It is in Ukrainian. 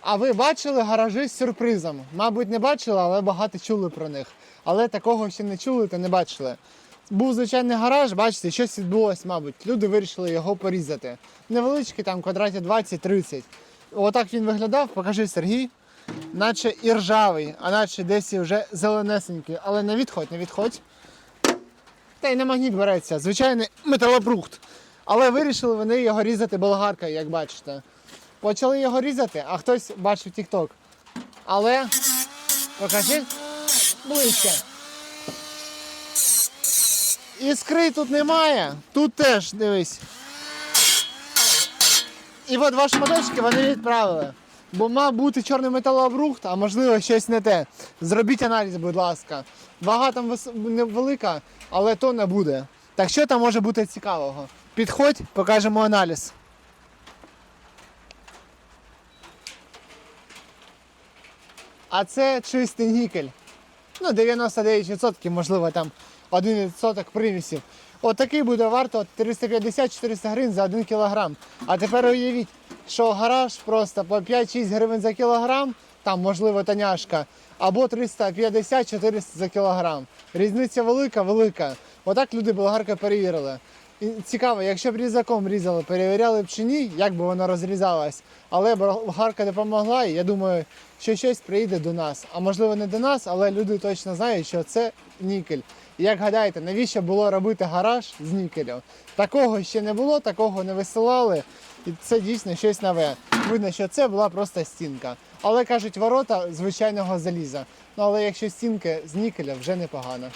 А ви бачили гаражі з сюрпризом? Мабуть, не бачили, але багато чули про них. Але такого ще не чули та не бачили. Був звичайний гараж, бачите, щось відбулось, мабуть. Люди вирішили його порізати. Невеличкий там квадратів 20-30. Отак він виглядав, покажи Сергій. Наче і ржавий, а наче десь і вже зеленесенький. Але не відходь, не відходь. Та й на магніт береться, звичайний металобрухт. Але вирішили вони його різати болгаркою, як бачите. Почали його різати, а хтось бачив TikTok. Але покажи ближче. Іскри тут немає. Тут теж дивись. І от ваші моточки вони відправили. Бо мав бути чорний металобрухт, а можливо щось не те. Зробіть аналіз, будь ласка. Вага там невелика, але то не буде. Так що там може бути цікавого? Підходь, покажемо аналіз. А це чистий нікель. Ну, 99%, можливо, там 1% примісів. От буде варто 350-400 гривень за 1 кілограм. А тепер уявіть, що гараж просто по 5-6 гривень за кілограм, там можливо таняшка, або 350-400 за кілограм. Різниця велика, велика. Отак люди болгарка перевірили. Цікаво, якщо б різаком різали, перевіряли б чи ні, як би воно розрізалось. Але болгарка допомогла, і я думаю, що щось прийде до нас. А можливо не до нас, але люди точно знають, що це нікель. І Як гадаєте, навіщо було робити гараж з нікелю? Такого ще не було, такого не висилали. І це дійсно щось нове. Видно, що це була просто стінка. Але кажуть, ворота звичайного заліза. Ну але якщо стінки з нікеля, вже непогано.